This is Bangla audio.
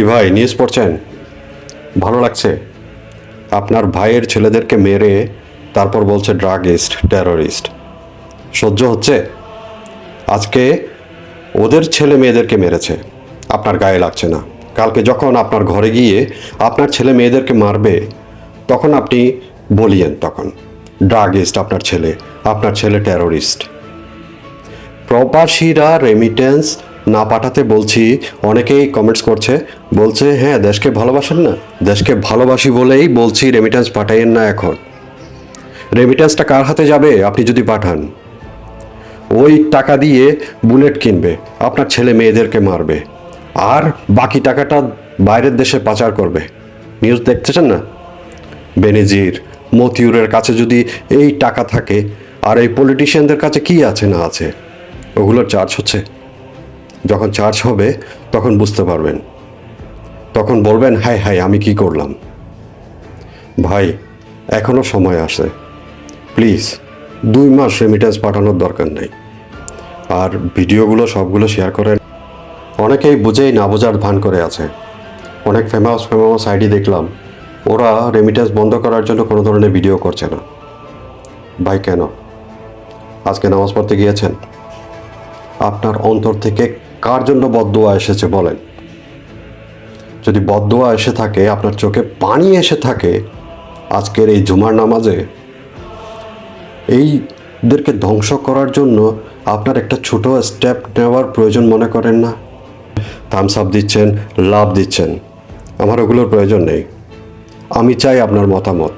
কি ভাই নিউজ পড়ছেন? ভালো লাগছে? আপনার ভাইয়ের ছেলেদেরকে মেরে তারপর বলছে ড্রাগিস্ট টেররিস্ট সহ্য হচ্ছে? আজকে ওদের ছেলে মেয়েদেরকে মেরেছে। আপনার গায়ে লাগছে না। কালকে যখন আপনার ঘরে গিয়ে আপনার ছেলে মেয়েদেরকে মারবে, তখন আপনি বলিয়েন তখন ড্রাগিস্ট আপনার ছেলে আপনার ছেলে টেররিস্ট প্রবাসীরা রেমিটেন্স না পাঠাতে বলছি, অনেকেই কমেন্টস করছে, বলছে হ্যাঁ দেশকে ভালোবাসেন না? দেশকে ভালোবাসি বলেই বলছি রেমিটেন্স পাঠাইয়েন না এখন। রেমিটেন্সটা কার হাতে যাবে? আপনি যদি পাঠান। ওই টাকা দিয়ে বুলেট কিনবে, আপনার ছেলে মেয়েদেরকে মারবে, আর বাকি টাকাটা বাইরের দেশে পাচার করবে। নিউজ দেখতেছেন না? বেনিজির, মতিউরের কাছে যদি এই টাকা থাকে, আর এই পলিটিশিয়ানদের কাছে কি আছে না আছে, ওগুলোর চার্জ হচ্ছে। যখন চার্জ হবে, তখন বুঝতে পারবেন। তখন বলবেন হাই হাই আমি কি করলাম? ভাই এখনও সময় আছে। প্লিজ দুই মাস রেমিটেন্স পাঠানোর দরকার নেই। আর ভিডিওগুলো সবগুলো শেয়ার করেন। অনেকেই বুঝেই না বোঝার ভান করে আছে। অনেক ফেমাস ফেমাস আইডি দেখলাম। ওরা রেমিটেন্স বন্ধ করার জন্য কোনো ধরনের ভিডিও করছে না। ভাই, কেন? আজকে নামাজ পড়তে গিয়েছেন? আপনার অন্তর থেকে কার জন্য বদদোয়া এসেছে বলেন? যদি বদদোয়া এসে থাকে, আপনার চোখে পানি এসে থাকে, আজকের এই জুমার নামাজে, এইদেরকে ধ্বংস করার জন্য আপনার একটা ছোট স্টেপ নেওয়ার প্রয়োজন মনে করেন না? থামস আপ দিচ্ছেন লাভ দিচ্ছেন, আমার ওগুলোর প্রয়োজন নেই। আমি চাই আপনার মতামত।